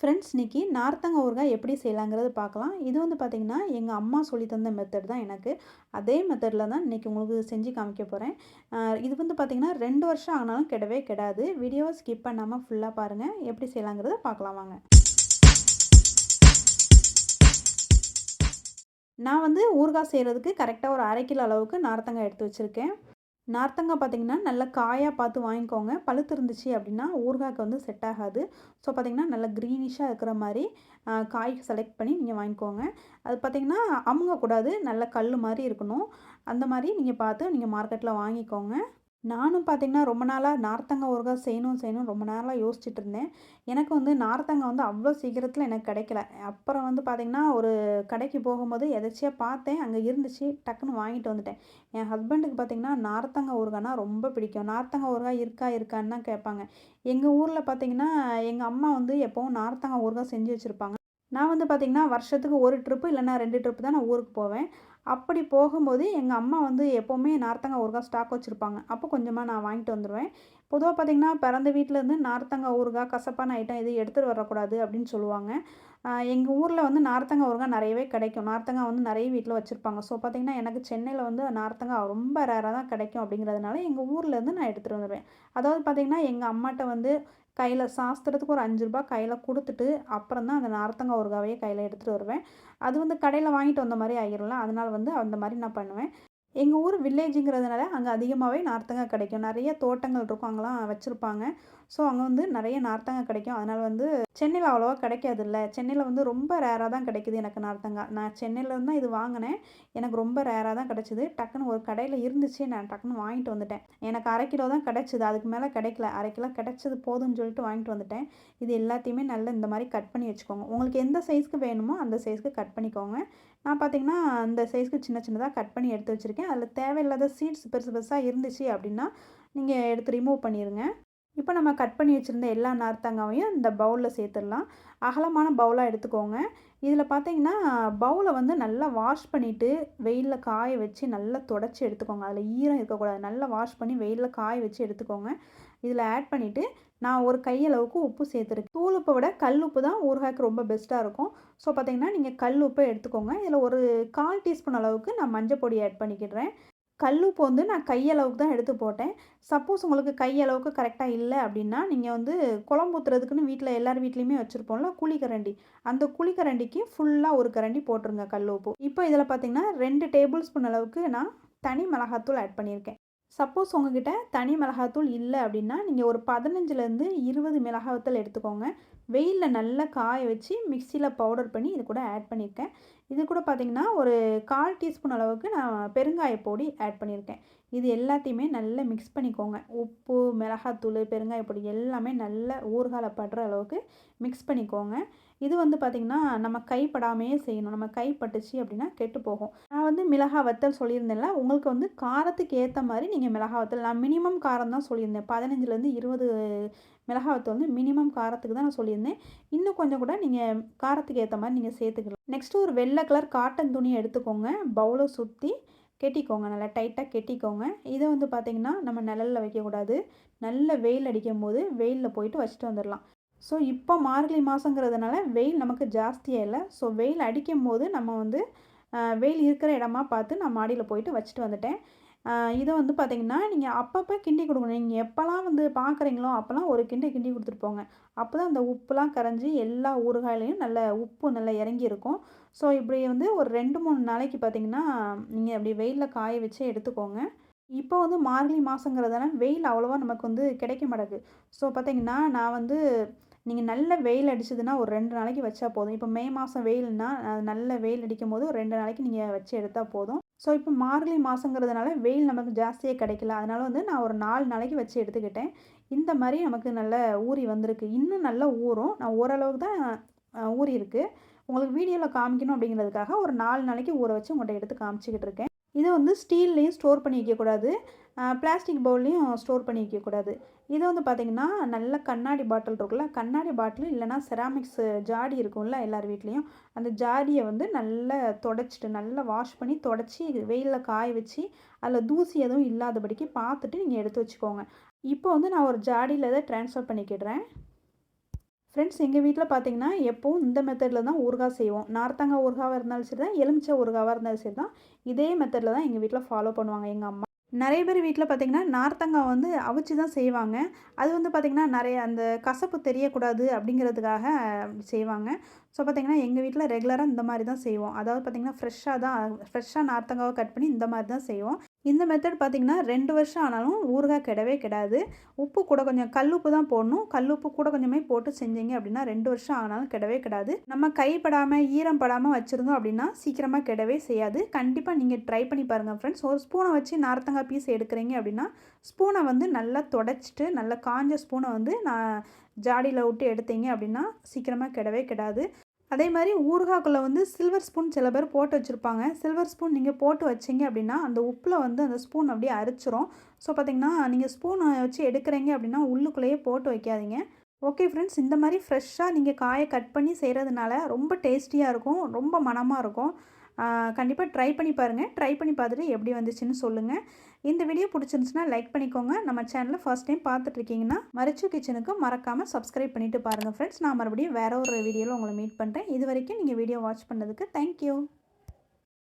Friends இன்றைக்கி நார்த்தங்க ஊறுகாய் எப்படி செய்யலாங்கிறது பார்க்கலாம். இது வந்து பார்த்திங்கன்னா எங்கள் அம்மா சொல்லி தந்த மெத்தட் தான் எனக்கு. அதே மெத்தடில் தான் இன்றைக்கி உங்களுக்கு செஞ்சு காமிக்க போகிறேன் இது வந்து பார்த்திங்கன்னா ரெண்டு வருஷம் ஆனாலும் கெடவே கிடாது. வீடியோவை ஸ்கிப் பண்ணாமல் ஃபுல்லாக பாருங்கள் எப்படி செய்யலாங்கிறத பார்க்கலாம் வாங்க. நான் வந்து ஊறுகாய் செய்கிறதுக்கு கரெக்டாக ஒரு அரை கிலோ அளவுக்கு நார்த்தங்காய் எடுத்து வச்சுருக்கேன். நார்த்தங்காய் பார்த்திங்கன்னா நல்லா காயாக பார்த்து வாங்கிக்கோங்க. பழுத்து இருந்துச்சு அப்படின்னா ஊறுகாய்க்கு வந்து செட் ஆகாது. ஸோ பார்த்திங்கன்னா நல்லா க்ரீனிஷாக இருக்கிற மாதிரி காய் செலக்ட் பண்ணி நீங்கள் வாங்கிக்கோங்க. அது பார்த்திங்கன்னா அமுங்கக்கூடாது. நல்ல கல் மாதிரி இருக்கணும். அந்த மாதிரி நீங்கள் பார்த்து நீங்கள் மார்க்கெட்டில் வாங்கிக்கோங்க. நானும் பார்த்திங்கன்னா ரொம்ப நாளாக நார்த்தங்காய் ஊறுகாய் செய்யணும் செய்யணும் ரொம்ப நாளாக யோசிச்சுட்டு இருந்தேன் எனக்கு வந்து நார்த்தங்காய் வந்து அவ்வளோ சீக்கிரத்தில் எனக்கு கிடைக்கல. அப்புறம் வந்து பார்த்திங்கன்னா ஒரு கடைக்கு போகும்போது எதாச்சியாக பார்த்தேன். அங்கே இருந்துச்சு டக்குன்னு வாங்கிட்டு வந்துட்டேன். என் ஹஸ்பண்டுக்கு பார்த்திங்கன்னா நார்த்தங்காய் ஊறுகாய்னா ரொம்ப பிடிக்கும். நார்த்தங்காய் ஊறுகாய் இருக்கா இருக்கான்னு தான் கேட்பாங்க. எங்கள் ஊரில் பார்த்திங்கன்னா எங்கள் அம்மா வந்து எப்போவும் நார்த்தங்காய் ஊறுகாய் செஞ்சு வச்சுருப்பாங்க. நான் வந்து பார்த்திங்கன்னா வருஷத்துக்கு ஒரு ட்ரிப்பு இல்லைன்னா ரெண்டு ட்ரிப்பு தான் நான் ஊருக்கு போவேன். அப்படி போகும்போது எங்கள் அம்மா வந்து எப்போவுமே நார்த்தங்காய் ஊறுகாய் ஸ்டாக் வச்சுருப்பாங்க. அப்போ கொஞ்சமாக நான் வாங்கிட்டு வந்துடுவேன் பொதுவாக பார்த்திங்கன்னா பிறந்த வீட்டிலேருந்து நார்த்தங்காய் ஊறுகாய் கசப்பான ஐட்டம் எதுவும் எடுத்துகிட்டு வரக்கூடாது அப்படின்னு சொல்லுவாங்க. எங்கள் ஊரில் வந்து நார்த்தங்காய் ஊறுகாய் நிறையவே கிடைக்கும். நார்த்தங்காய் வந்து நிறைய வீட்டில் வச்சுருப்பாங்க. ஸோ பார்த்திங்கன்னா எனக்கு சென்னையில் வந்து நார்த்தங்காய் ரொம்ப ரேராக தான் கிடைக்கும் அப்படிங்கிறதுனால எங்கள் ஊர்லேருந்து நான் எடுத்துகிட்டு வந்துடுவேன் அதாவது பார்த்திங்கன்னா எங்கள் அம்மாட்ட வந்து கையில் சாஸ்திரத்துக்கு ஒரு அஞ்சு ரூபா கையில் கொடுத்துட்டு அப்புறம் தான் அந்த நார்த்தங்காய் ஊறுகாவையே கையில் எடுத்துகிட்டு வருவேன். அது வந்து கடையில் வாங்கிட்டு வந்த மாதிரி ஆகிரும்ல அதனால் வந்து அந்த மாதிரி நான் பண்ணுவேன். எங்கள் ஊர் வில்லேஜுங்கிறதுனால அங்கே அதிகமாகவே நார்த்தங்காய் கிடைக்கும். நிறைய தோட்டங்கள் இருக்கும் அங்கெல்லாம் வச்சுருப்பாங்க. ஸோ அங்கே வந்து நிறைய நார்த்தங்காய் கிடைக்கும். அதனால் வந்து சென்னையில் அவ்வளோவா கிடைக்காது இல்லை சென்னையில் வந்து ரொம்ப ரேராக தான் கிடைக்குது எனக்கு நார்த்தங்காய். நான் சென்னையில் தான் இது வாங்கினேன். எனக்கு ரொம்ப ரேராக தான் கிடச்சிது. டக்குன்னு ஒரு கடையில் இருந்துச்சு. நான் டக்குன்னு வாங்கிட்டு வந்துட்டேன். எனக்கு அரை கிலோ தான் கிடச்சிது. அதுக்கு மேலே கிடைக்கல. அரை கிலோ கிடச்சது போதும்னு சொல்லிட்டு வாங்கிட்டு வந்துட்டேன். இது எல்லாத்தையுமே நல்லா இந்த மாதிரி கட் பண்ணி வச்சுக்கோங்க. உங்களுக்கு எந்த சைஸ்க்கு வேணுமோ அந்த சைஸ்க்கு கட் பண்ணிக்கோங்க. நான் பார்த்திங்கன்னா அந்த சைஸ்க்கு சின்ன சின்னதாக கட் பண்ணி எடுத்து வச்சுருக்கேன். அதில் தேவையில்லாத சீட்ஸ் பெருசு பெருசாக இருந்துச்சு அப்படின்னா நீங்கள் எடுத்து ரிமூவ் பண்ணிடுங்க இப்போ நம்ம கட் பண்ணி வச்சுருந்த எல்லா நார்த்தங்காவையும் இந்த பவுலில் சேர்த்துடலாம். அகலமான பவுலாக எடுத்துக்கோங்க. இதில் பார்த்தீங்கன்னா பவுலை வந்து நல்லா வாஷ் பண்ணிவிட்டு வெயிலில் காய வச்சு நல்லா தொடச்சி எடுத்துக்கோங்க. அதில் ஈரம் இருக்கக்கூடாது. நல்லா வாஷ் பண்ணி வெயிலில் காய வச்சு எடுத்துக்கோங்க. இதில் ஆட் பண்ணிவிட்டு நான் ஒரு கையளவுக்கு உப்பு சேர்த்துருக்கேன். தூள் உப்பை விட கல் உப்பு தான் ஊறுகாய்க்கு ரொம்ப பெஸ்ட்டாக இருக்கும். ஸோ பார்த்திங்கன்னா நீங்கள் கல் உப்பை எடுத்துக்கோங்க. இதில் ஒரு கால் டீஸ்பூன் அளவுக்கு நான் மஞ்சள் பொடி ஆட் பண்ணிக்கிடுறேன் கல்லுப்பு வந்து நான் கையளவுக்கு தான் எடுத்து போட்டேன். சப்போஸ் உங்களுக்கு கையளவுக்கு கரெக்டாக இல்லை அப்படின்னா நீங்கள் வந்து குழம்பு ஊற்றுறதுக்குன்னு வீட்டில் எல்லார் வீட்லேயுமே வச்சுருப்போம்ல குழிக்கரண்டி அந்த குழிக்கரண்டிக்கு ஃபுல்லாக ஒரு கரண்டி போட்டுருங்க கல் உப்பு. இப்போ இதில் பார்த்தீங்கன்னா ரெண்டு டேபிள் ஸ்பூன் அளவுக்கு நான் தனி மிளகாத்தூள் ஆட் பண்ணியிருக்கேன். சப்போஸ் உங்ககிட்ட தனி மிளகாத்தூள் இல்லை அப்படின்னா நீங்கள் ஒரு பதினஞ்சுலேருந்து இருபது மிளகாத்தூள் எடுத்துக்கோங்க. வெயிலில் நல்லா காய வச்சு மிக்சியில் பவுடர் பண்ணி இது கூட ஆட் பண்ணியிருக்கேன் இது கூட பார்த்திங்கன்னா ஒரு கால் டீஸ்பூன் அளவுக்கு நான் பெருங்காய பொடி ஆட் பண்ணியிருக்கேன் இது எல்லாத்தையுமே நல்லா மிக்ஸ் பண்ணிக்கோங்க. உப்பு மிளகாத்தூள் பெருங்காய பொடி எல்லாமே நல்லா ஊறுகால படுற அளவுக்கு மிக்ஸ் பண்ணிக்கோங்க. இது வந்து பார்த்திங்கன்னா நம்ம கைப்படாமையே செய்யணும். நம்ம கைப்பட்டுச்சு அப்படின்னா கெட்டு போகும். நான் வந்து மிளகா வத்தல் சொல்லியிருந்தேன்ல உங்களுக்கு வந்து காரத்துக்கு ஏற்ற மாதிரி நீங்கள் மிளகா வத்தல். நான் மினிமம் காரம் தான் சொல்லியிருந்தேன். பதினஞ்சுலேருந்து இருபது மிளகா வத்தல் வந்து மினிமம் காரத்துக்கு தான் நான் சொல்லியிருந்தேன். இன்னும் கொஞ்சம் கூட நீங்கள் காரத்துக்கு ஏற்ற மாதிரி நீங்கள் சேர்த்துக்கலாம். நெக்ஸ்ட்டு ஒரு வெள்ளை கலர் காட்டன் துணி எடுத்துக்கோங்க. பவுலை சுற்றி கெட்டிக்கோங்க. நல்லா டைட்டாக கெட்டிக்கோங்க. இதை வந்து பார்த்திங்கன்னா நம்ம நிழலில் வைக்கக்கூடாது. நல்ல வெயில் அடிக்கும் போது வெயிலில் போயிட்டு வச்சுட்டு வந்துடலாம் ஸோ இப்போ மார்கழி மாதங்கிறதுனால வெயில் நமக்கு ஜாஸ்தியாக இல்லை. ஸோ வெயில் அடிக்கும் போது நம்ம வந்து வெயில் இருக்கிற இடமா பார்த்து நான் மாடியில் போயிட்டு வச்சுட்டு வந்துட்டேன். இதை வந்து பார்த்திங்கன்னா நீங்கள் அப்பப்போ கிண்டி கொடுக்கணும் நீங்கள் எப்போல்லாம் வந்து பார்க்குறீங்களோ அப்போல்லாம் ஒரு கிண்டி கிண்டி கொடுத்துட்டு போங்க. அப்போ தான் அந்த உப்புலாம் கரைஞ்சி எல்லா ஊறுகாயிலையும் நல்ல உப்பு நல்லா இறங்கி இருக்கும். ஸோ இப்படி வந்து ஒரு ரெண்டு மூணு நாளைக்கு பார்த்திங்கன்னா நீங்கள் அப்படி வெயிலில் காய வச்சு எடுத்துக்கோங்க. இப்போ வந்து மார்கழி மாதங்கிறதுனால வெயில் அவ்வளோவா நமக்கு வந்து கிடைக்க மாட்டேங்குது. ஸோ பார்த்திங்கன்னா நான் வந்து நீங்கள் நல்ல வெயில் அடிச்சதுன்னா ஒரு ரெண்டு நாளைக்கு வச்சா போதும். இப்போ மே மாதம் வெயில்னா நல்ல வெயில் அடிக்கும் போது ஒரு ரெண்டு நாளைக்கு நீங்கள் வச்சு எடுத்தால் போதும். ஸோ இப்போ மார்கழி மாதங்கிறதுனால வெயில் நமக்கு ஜாஸ்தியாக கிடைக்கல. அதனால் வந்து நான் ஒரு நாலு நாளைக்கு வச்சு எடுத்துக்கிட்டேன். இந்த மாதிரி நமக்கு நல்ல ஊறி வந்திருக்கு. இன்னும் நல்லா ஊறும். நான் ஓரளவுக்கு தான் ஊறி இருக்குது உங்களுக்கு வீடியோவில் காமிக்கணும் அப்படிங்கிறதுக்காக ஒரு நாலு நாளைக்கு ஊற வச்சு உங்கள்கிட்ட எடுத்து காமிச்சிக்கிட்டு இருக்கேன். இதை வந்து ஸ்டீல்லையும் ஸ்டோர் பண்ணி வைக்கக்கூடாது. பிளாஸ்டிக் பவுல்லையும் ஸ்டோர் பண்ணி வைக்கக்கூடாது. இது வந்து பார்த்திங்கன்னா நல்ல கண்ணாடி பாட்டில் இருக்குல்ல கண்ணாடி பாட்டில் இல்லைனா செராமிக்ஸ் ஜாடி இருக்கும்ல எல்லார் வீட்லேயும். அந்த ஜாடியை வந்து நல்லா தொடச்சிட்டு நல்லா வாஷ் பண்ணி தொடச்சி வெயிலில் காய வச்சு அதில் தூசி எதுவும் இல்லாதபடிக்கு பார்த்துட்டு நீங்கள் எடுத்து வச்சுக்கோங்க. இப்போ வந்து நான் ஒரு ஜாடியில் இதை ட்ரான்ஸ்ஃபர் பண்ணிக்கிடுறேன். ஃப்ரெண்ட்ஸ் எங்கள் வீட்டில் பார்த்தீங்கன்னா எப்போவும் இந்த மெத்தடில் தான் ஊறுகாய் செய்வோம். நார்த்தங்காய் ஊறுகாவாக இருந்தாலும் சரி தான் எலுமிச்சை ஊறுகாவாக இருந்தாலும் சரி தான் இதே மெத்தடில் தான் எங்கள் வீட்டில் ஃபாலோ பண்ணுவாங்க எங்கள் அம்மா. நிறைய பேர் வீட்டில் பார்த்திங்கன்னா நார்த்தங்காய் வந்து அவிச்சு தான் செய்வாங்க. அது வந்து பார்த்திங்கன்னா நிறைய அந்த கசப்பு தெரியக்கூடாது அப்படிங்கிறதுக்காக செய்வாங்க. ஸோ பார்த்திங்கன்னா எங்கள் வீட்டில் ரெகுலராக இந்த மாதிரி தான் செய்வோம். அதாவது பார்த்திங்கன்னா ஃப்ரெஷ்ஷாக தான் ஃப்ரெஷ்ஷாக நார்த்தங்காவை கட் பண்ணி இந்த மாதிரி தான் செய்வோம். இந்த மெத்தட் பார்த்திங்கன்னா ரெண்டு வருஷம் ஆனாலும் ஊறுகாய் கிடவே கிடாது. உப்பு கூட கொஞ்சம் கல்லுப்பு தான் போடணும். கல்லுப்பு கூட கொஞ்சமே போட்டு செஞ்சீங்க அப்படின்னா ரெண்டு வருஷம் ஆனாலும் கிடவே கிடாது. நம்ம கைப்படாமல் ஈரம் படாமல் வச்சுருந்தோம் அப்படின்னா சீக்கிரமாக கிடவே செய்யாது. கண்டிப்பாக நீங்கள் ட்ரை பண்ணி பாருங்கள் ஃப்ரெண்ட்ஸ் ஒரு ஸ்பூனை வச்சு நார்த்தங்காய் பீஸ் எடுக்கிறீங்க அப்படின்னா ஸ்பூனை வந்து நல்லா தொடச்சிட்டு நல்லா காஞ்ச ஸ்பூனை வந்து நான் ஜாடியில் விட்டு எடுத்தீங்க அப்படின்னா சீக்கிரமாக கிடவே கிடாது. அதே மாதிரி ஊறுகாய்க்குள்ளே வந்து சில்வர் ஸ்பூன் சில பேர் போட்டு வச்சுருப்பாங்க. சில்வர் ஸ்பூன் நீங்கள் போட்டு வச்சிங்க அப்படின்னா அந்த உப்பில் வந்து அந்த ஸ்பூன் அப்படியே அரிச்சிரும். ஸோ பார்த்திங்கன்னா நீங்கள் ஸ்பூன் வச்சு எடுக்கிறீங்க அப்படின்னா உள்ளுக்குள்ளேயே போட்டு வைக்காதீங்க. ஓகே ஃப்ரெண்ட்ஸ் இந்த மாதிரி ஃப்ரெஷ்ஷாக நீங்கள் காயை கட் பண்ணி செய்கிறதுனால ரொம்ப டேஸ்டியாக இருக்கும். ரொம்ப மனமாக இருக்கும். கண்டிப்பாக ட்ரை பண்ணி பாருங்கள் ட்ரை பண்ணி பார்த்துட்டு எப்படி வந்துச்சுன்னு சொல்லுங்கள் இந்த வீடியோ பிடிச்சிருந்துச்சுன்னா லைக் பண்ணிக்கோங்க. நம்ம சேனலில் ஃபஸ்ட் டைம் பார்த்துட்ருக்கீங்கன்னா மரிச்சு கிச்சனுக்கு மறக்காமல் சப்ஸ்கிரைப் பண்ணிவிட்டு பாருங்கள் ஃப்ரெண்ட்ஸ் நான் மறுபடியும் வேறு ஒரு வீடியோவில் உங்களை மீட் பண்ணுறேன் இது வரைக்கும் நீங்கள் வீடியோ வாட்ச் பண்ணதுக்கு தேங்க்யூ